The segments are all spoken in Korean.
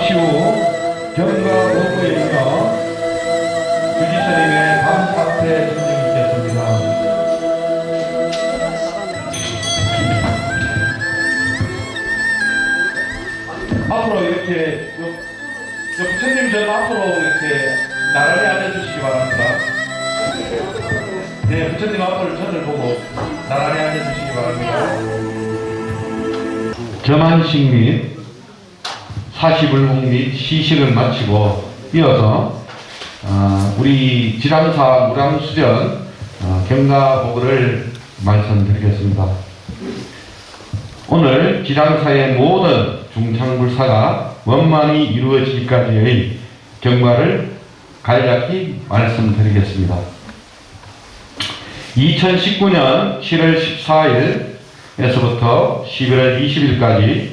잠시 후 경과 오후에서 주지스님의 감사패 증정이 있겠습니다. 앞으로 이렇게 요, 요 부처님 전 앞으로 이렇게 나란히 앉아주시기 바랍니다. 네, 부처님 앞으로 전을 보고 나란히 앉아주시기 바랍니다. 겸한식 및 사시불복 및 시식을 마치고 이어서 아, 우리 지람사 무량수전 어, 경가보고를 말씀드리겠습니다. 오늘 지장사의 모든 중창불사가 원만히 이루어지기까지의 경과를 간략히 말씀드리겠습니다. 2019년 7월 14일에서부터 11월 20일까지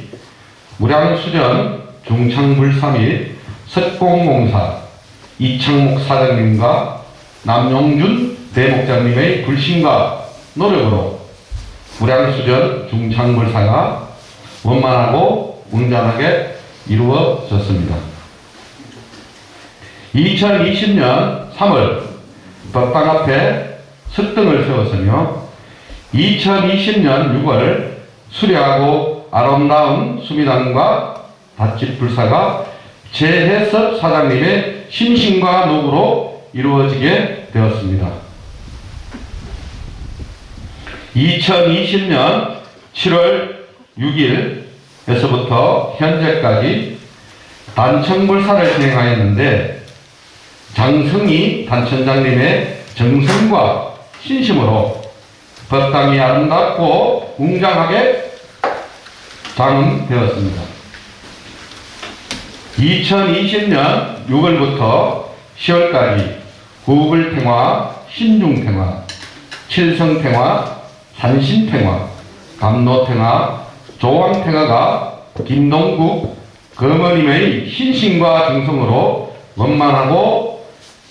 무량수전 중창불사 및 석공공사 이창목 사장님과 남용준 대목장님의 불신과 노력으로 무량수전 중창불사가 원만하고 웅장하게 이루어졌습니다. 2020년 3월 법당 앞에 석등을 세웠으며 2020년 6월 수려하고 아름다운 수미당과 닷집 불사가 재해섭 사장님의 심신과 노구로 이루어지게 되었습니다. 2020년 7월 6일에서부터 현재까지 단청불사를 진행하였는데 장승희 단천장님의 정성과 신심으로 법당이 아름답고 웅장하게 장음되었습니다. 2020년 6월부터 10월까지 구불탱화, 신중탱화, 칠성탱화, 산신탱화, 감로탱화, 조왕탱화가 김동국 거머님의 신신과 정성으로 원만하고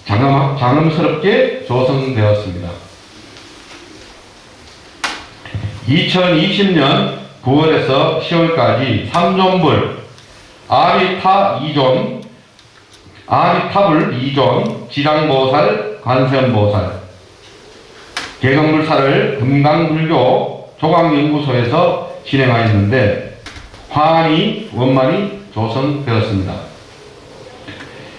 장엄, 장엄스럽게 조성되었습니다. 2020년 9월에서 10월까지 삼존불 아리타 2존 아리타불 2존 지장보살 관세음보살 개경불사를 금강불교 조강연구소에서 진행하였는데 화환이 원만히 조성되었습니다.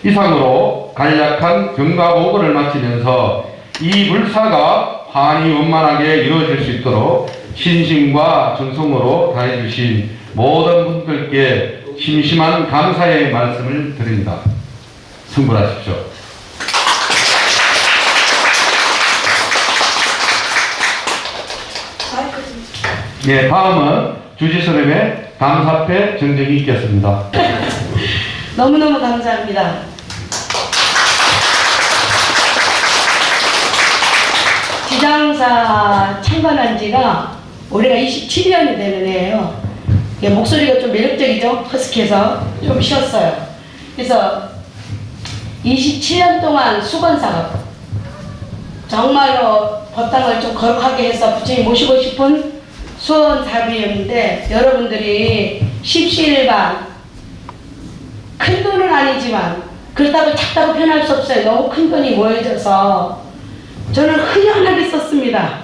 이상으로 간략한 경과보고를 마치면서 이 불사가 환히 원만하게 이루어질 수 있도록 신심과 정성으로 다해주신 모든 분들께 심심한 감사의 말씀을 드립니다. 승불하십시오. 예, 다음은 주지스님의 감사패 증정이 있겠습니다. 너무너무 감사합니다. 지장사 참관한 지가 올해가 27년이 되는 해예요. 이게 목소리가 좀 매력적이죠? 허스키해서 좀 쉬었어요. 그래서 27년 동안 수건사업 정말로 법당을 좀 거룩하게 해서 부처님 모시고 싶은 수원 사업이었는데 여러분들이 십시일반 큰 돈은 아니지만 그렇다고 작다고 표현할 수 없어요. 너무 큰 돈이 모여져서 저는 흔연하게 썼습니다.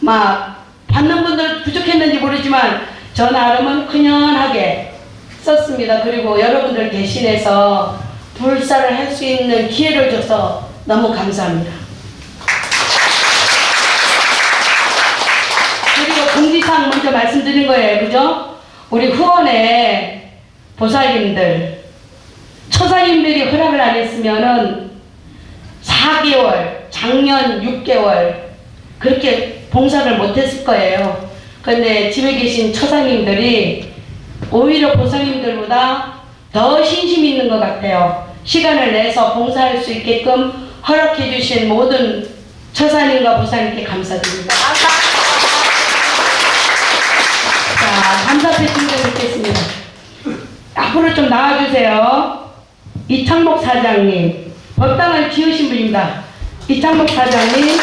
막 받는 분들 부족했는지 모르지만 저 나름은 흔연하게 썼습니다. 그리고 여러분들 대신해서 불사를 할 수 있는 기회를 줘서 너무 감사합니다. 그리고 공지사항 먼저 말씀드린 거예요. 그죠? 우리 후원에 보살님들, 처사님들이 허락을 안 했으면은 4개월, 작년 6개월 그렇게 봉사를 못 했을 거예요. 근데 집에 계신 처사님들이 오히려 보살님들보다 더 신심 있는 것 같아요. 시간을 내서 봉사할 수 있게끔 허락해 주신 모든 처사님과 보살님께 감사드립니다. 자, 감사패 드리겠습니다. 앞으로 좀 나와주세요. 이창목 사장님, 법당을 지으신 분입니다. 이창목 사장님,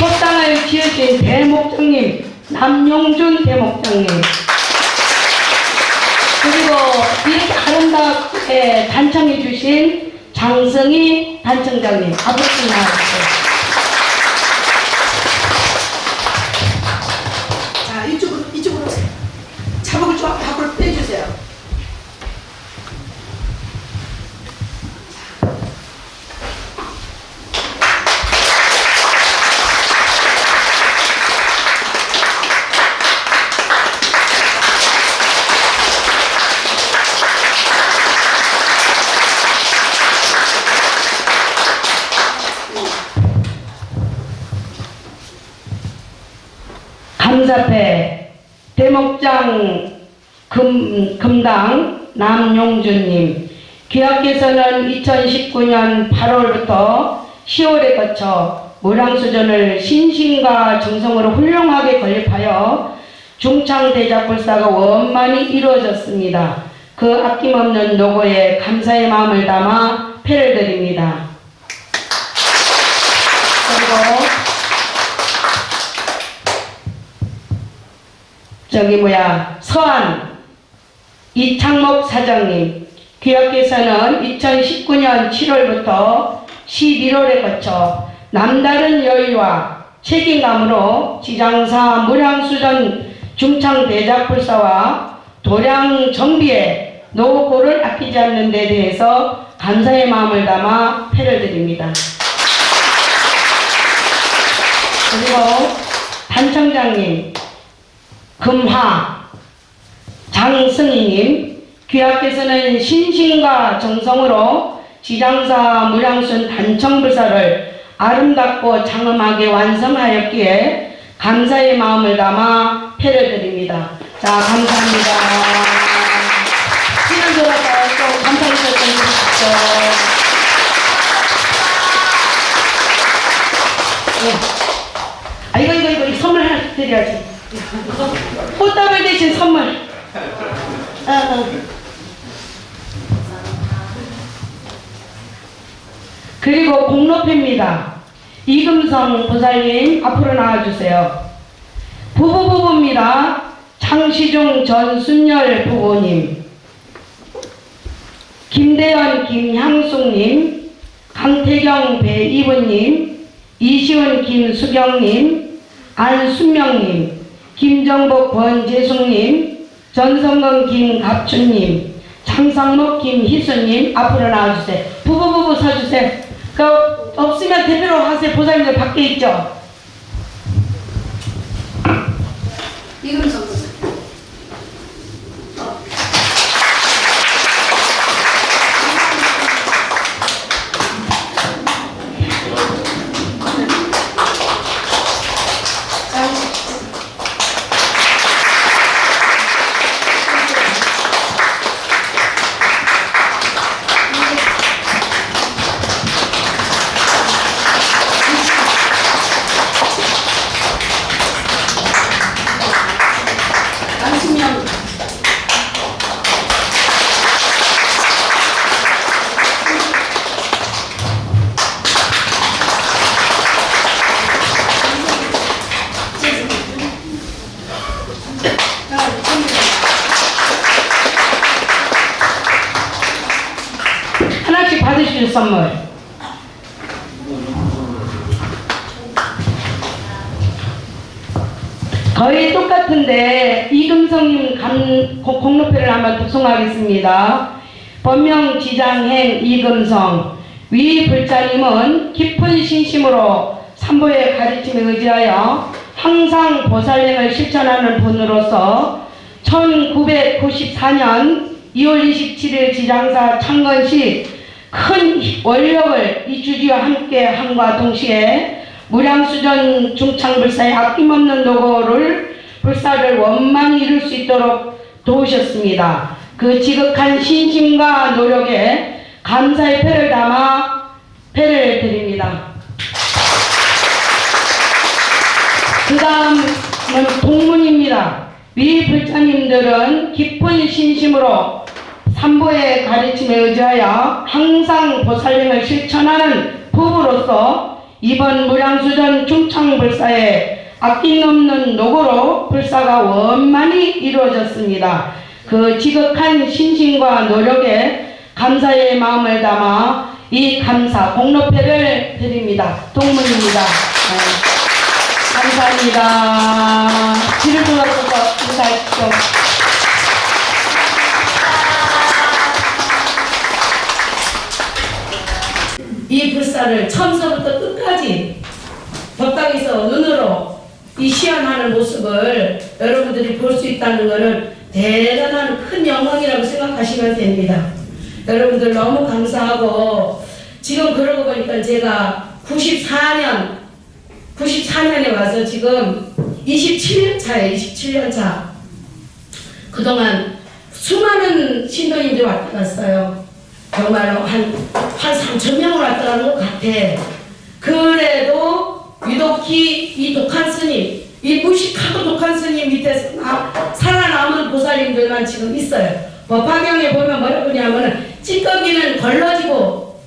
꽃당을 지으신 대목장님 남용준 대목장님 그리고 이렇게 아름답게 예, 단청해 주신 장승희 단청장님 아버지 나와주세요. 남용준님 귀하께서는 2019년 8월부터 10월에 거쳐 모량수전을 신신과 정성으로 훌륭하게 건립하여 중창대작불사가 원만히 이루어졌습니다. 그 아낌없는 노고에 감사의 마음을 담아 패를 드립니다. 그리고 저기 뭐야 서한 이창목 사장님 귀하께서는 2019년 7월부터 11월에 거쳐 남다른 여유와 책임감으로 지장사 무량수전 중창대작불사와 도량 정비에 노고를 아끼지 않는 데 대해서 감사의 마음을 담아 패를 드립니다. 그리고 단청장님 금화 장승희님 귀하께서는 신신과 정성으로 지장사 무량순 단청불사를 아름답고 장엄하게 완성하였기에 감사의 마음을 담아 패를 드립니다. 자 감사합니다. 시간 돌아서 또 감사 인사 좀 해주십시오. 네. 아 이거 이거 이거 이 선물 하나 드려야지. 꽃다발 대신 선물. 그리고 공로패입니다. 이금성 보살님 앞으로 나와주세요. 부부부부입니다. 장시중 전 순열 부부님, 김대현 김향숙님, 강태경 배이분님, 이시은 김수경님, 안순명님, 김정복 권재숙님, 전성근 김갑춘님, 장상목 김희수님 앞으로 나와주세요. 부부부부 서주세요. 그 없으면 대표로 하세요. 보살님들 밖에 있죠. 이금성 보 받으실 선물. 거의 똑같은데 이금성님 감, 고- 공로패를 한번 독송하겠습니다. 본명 지장행 이금성 위 불자님은 깊은 신심으로 삼보의 가르침에 의지하여 항상 보살행을 실천하는 분으로서 1994년 2월 27일 지장사 창건시 큰 원력을 이 주지와 함께 함과 동시에 무량수전 중창불사의 아낌없는 노고를 불사를 원만히 이룰 수 있도록 도우셨습니다. 그 지극한 신심과 노력에 감사의 표를 담아 패를 드립니다. 그 다음은 동문입니다. 위 불자님들은 깊은 신심으로 삼보의 가르침에 의지하여 항상 보살림을 실천하는 부부로서 이번 무량수전 중창불사의 아낌없는 노고로 불사가 원만히 이루어졌습니다. 그 지극한 신심과 노력에 감사의 마음을 담아 이 감사 공로패를 드립니다. 동문입니다. 네. 감사합니다. 뒤를 돌아서서 인사하십시 이 불사를 처음서부터 끝까지 법당에서 눈으로 이 시연하는 모습을 여러분들이 볼 수 있다는 것은 대단한 큰 영광이라고 생각하시면 됩니다. 여러분들 너무 감사하고 지금 그러고 보니까 제가 94년 94년에 와서 지금 27년 차에 27년 차 그동안 수많은 신도님들이 왔다 갔어요. 정말로 한, 한 3천 명을 왔다 가는 것 같아. 그래도 유독히 이 독한 스님, 이 무식하고 독한 스님 밑에서 나, 살아남은 보살님들만 지금 있어요. 법화경에 보면 뭐라고 그러냐면은 찌꺼기는 걸러지고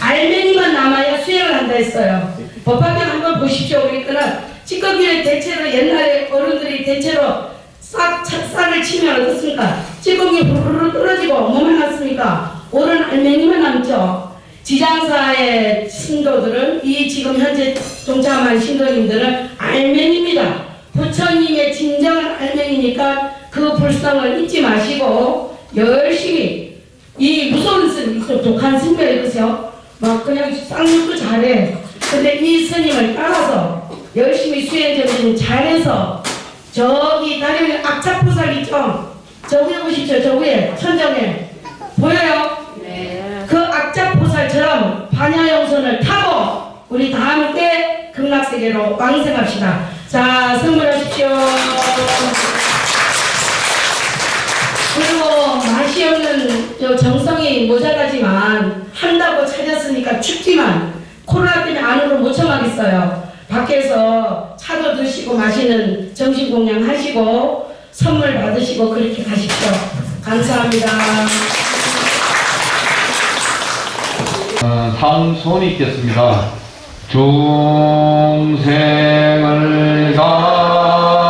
알맹이만 남아야 수행을 한다 했어요. 법화경 한번 보십시오. 그러니까는 찌꺼기는 대체로 옛날에 어른들이 대체로 싹 착살을 치면 어떻습니까? 찌꺼기 후루루 떨어지고 뭐만 남습니까? 오른 알맹이만 남죠. 지장사의 신도들은 이 지금 현재 동참한 신도님들은 알맹이입니다. 부처님의 진정한 알맹이니까 그 불성을 잊지 마시고 열심히 이 무서운 스님, 또 독한 스님이 있으세요. 막 그냥 쌍욕도 잘해. 근데 이 스님을 따라서 열심히 수행정신 잘해서 저기 다리에 악착포살 있죠? 저 위에 보십시오. 저 위에 천정에 보여요? 그 악착포살처럼 반야영선을 타고 우리 다 함께 극락세계로 왕생합시다. 자, 선물하십시오. 그리고 맛이 없는 저 정성이 모자라지만 한다고 차렸으니까 춥지만 코로나 때문에 안으로 못 청하겠어요. 밖에서 차도 드시고 마시는 정신 공양 하시고 선물 받으시고 그렇게 가십시오. 감사합니다. 소원이 있겠습니다. 중생을 다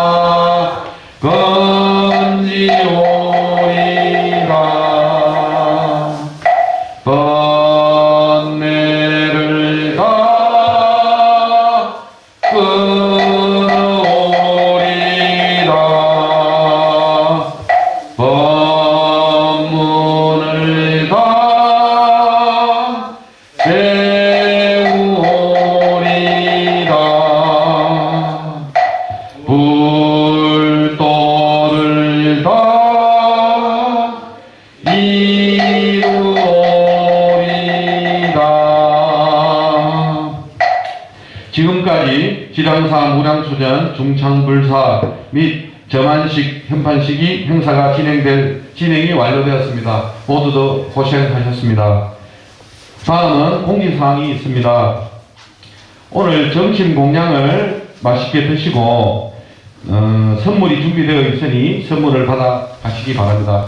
배우리라 불도를 다 이루리라 지금까지 지장사 무량수전 중창불사 및 점안식 현판식이 행사가 진행될 진행이 완료되었습니다. 모두도 고생하셨습니다. 다음은 공지사항이 있습니다. 오늘 점심 공양을 맛있게 드시고 어, 선물이 준비되어 있으니 선물을 받아 가시기 바랍니다.